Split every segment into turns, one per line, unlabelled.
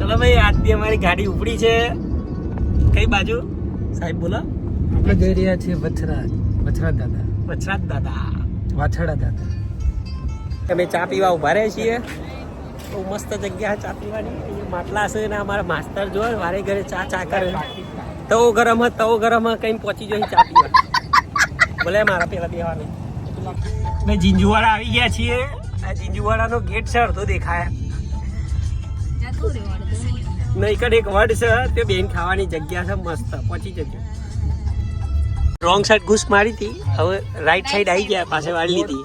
ચલો ભાઈ આજથી અમારી ગાડી ઉપડી છે. કઈ બાજુ? સાહેબ બોલો.
આપણે જઈ રહ્યા છીએ વછરાજ વછરાજ દાદા.
વછરાજ દાદા.
વાછડા દાદા.
અમે ચા પીવા ઊભા રહ્યા છીએ. બહુ મસ્ત જગ્યા ચા પીવાની. માટલા છે ને અમારા માસ્તર જો વારે ઘરે ચા ચા કરે. તવો ગરમ હોય તવો ગરમ કઈ પહોંચી જાય ચા પીવા. ભલે મારા પેલા બેવાનું મેં જીંજુવાડા આવી ગયા છીએ. આ જીંજુવાડાનો ગેટ છે અડધો દેખાય. નહીં એક વર્ડ છે તે બેન ખાવાની જગ્યા છે મસ્ત. પહોંચી જજો. રોંગ સાઈડ ઘૂસ મારી હતી હવે રાઈટ સાઈડ આવી ગયા પાસે વાળી લીધી.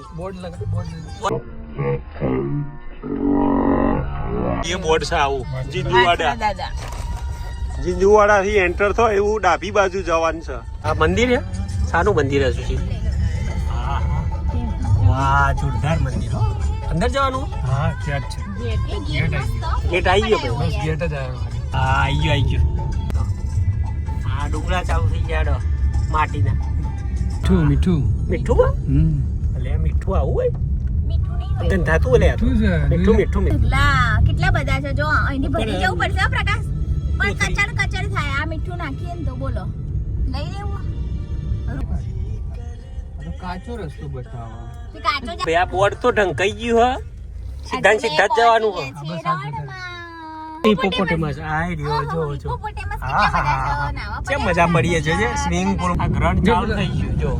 એ બોર્ડ છે આવું જીંદુવાડા. જીંદુવાડા થી એન્ટર થો એવું ડાબી બાજુ જવાનું છે. આ મંદિર છે? સાનું મંદિર હશે વાહ જોરદાર મંદિર હો. અંદર જવાનું?
હા ત્યાં જ છે.
ગેટ આવી ગયો.
બસ ગેટ જ આવ્યો
હા આવી ગયો આવી ગયો. આ ડુંગળા ચાલુ થઈ ગયા ડો માટીના.
મીઠું મીઠું.
મીઠું?
હમ.
એટલે મીઠું આવું હોય?
મીઠું નહીં હોય.
ગંધાતું અલે આ તો.
મીઠું
મીઠું મીઠું. મીઠું
કેટલા બધા છે? જો અહીંથી ભરી જવું પડશે પ્રકાશ. પણ કચડ કચડ થાય. આ મીઠું નાખીએ ને તો બોલો. લઈ લેવું.
કાચો રસ્તો બતાવો.
ભાઈ આ બોર્ડ તો ઢંકાઈ ગયું હો. સીધા સીધા જ જવાનું હો હિપોપોટેમસ આ રહ્યો જો જો. હા હા
છે,
કેમ મજા. પડીએ છે જે સ્વિમિંગ પુલ આ ગ્રહણ ચાલુ થઈ ગયું જો.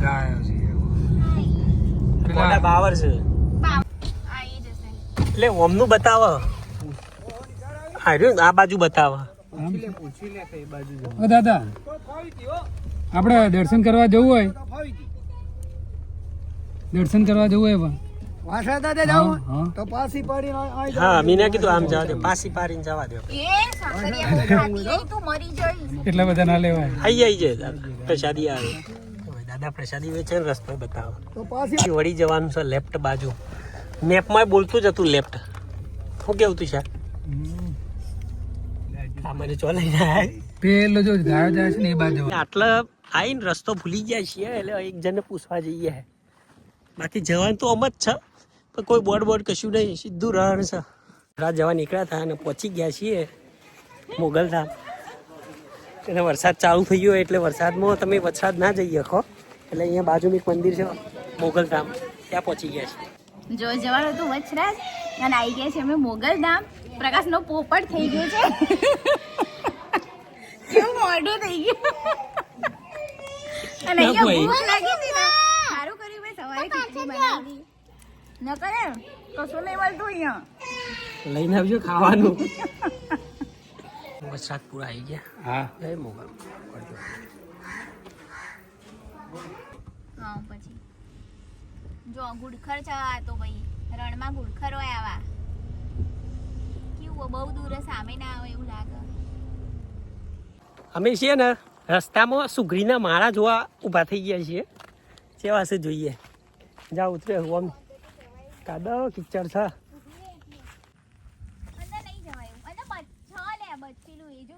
કોના છે. એટલે ઓમનું બતાવો. આ રહ્યું આ બાજુ બતાવો.
દાદા આપણે દર્શન કરવા જવું હોય? દર્શન કરવા જવું હોય પણ.
વાસા દાદા
હા,
તો
મીને કીધું આમ જવા દે પાસી પાડીને જવા દે.
એ સાકરિયા ખાતી તું મરી જઈશ.
એટલા બધા ના લેવાય.
આઈ આવી જાય દાદા. પ્રસાદી આવે. દાદા પ્રસાદી વેચે ને રસ્તો બતાવો.
તો પાછી
વળી જવાનું છે લેફ્ટ બાજુ. મેપમાં બોલતું જ હતું લેફ્ટ શું કેવું તું સાહેબ આ મને ચો
પેલો જો ગાયો જાય છે ને એ બાજુ.
આટલા આવીને રસ્તો ભૂલી ગયા છીએ એટલે એક જણને પૂછવા જઈએ. બાકી જવાનું તો આમ જ છે. પણ કોઈ બોર્ડ બોર્ડ કશું નહીં સીધું રણ છે. રાત જવા નીકળ્યા હતા અને પહોંચી ગયા છીએ મોગલધામ એટલે વરસાદ ચાલુ થઈ ગયો એટલે વરસાદમાં તમે વરસાદ ના જઈ શકો. એટલે અહીંયા બાજુમાં એક મંદિર છે મોગલધામ ત્યાં પહોંચી ગયા છીએ.
જો જવાનું હતું વચરાજ અને આવી ગયા છે અમે મોગલધામ પ્રકાશનો પોપટ થઈ ગયો છે. કેવું મોઢું થઈ ગયું. અને અહીંયા ભૂખ લાગી હતી ખીચડી બનાવી ન કરે કશું નહીં મળતું અહીંયા.
લઈને આવજો ખાવાનું. વરસાદ પૂરા આવી ગયા.
હા.
જય મોગલ.
હા પછી. જો ગુડખર છે આ તો ભાઈ. રણમાં ગુડખર હોય આવા. કેવું બહુ દૂર સામે ના આવે એવું લાગે.
અમે છીએ ને રસ્તામાં સુગરીના માળા જોવા ઊભા થઈ ગયા છીએ. કેવા છે જોઈએ? જા ઉતરે ઓમ કાદવ, કિચડ છે. અંદર લઈ જવાય. અંદર છ લે બચેલું એ જો.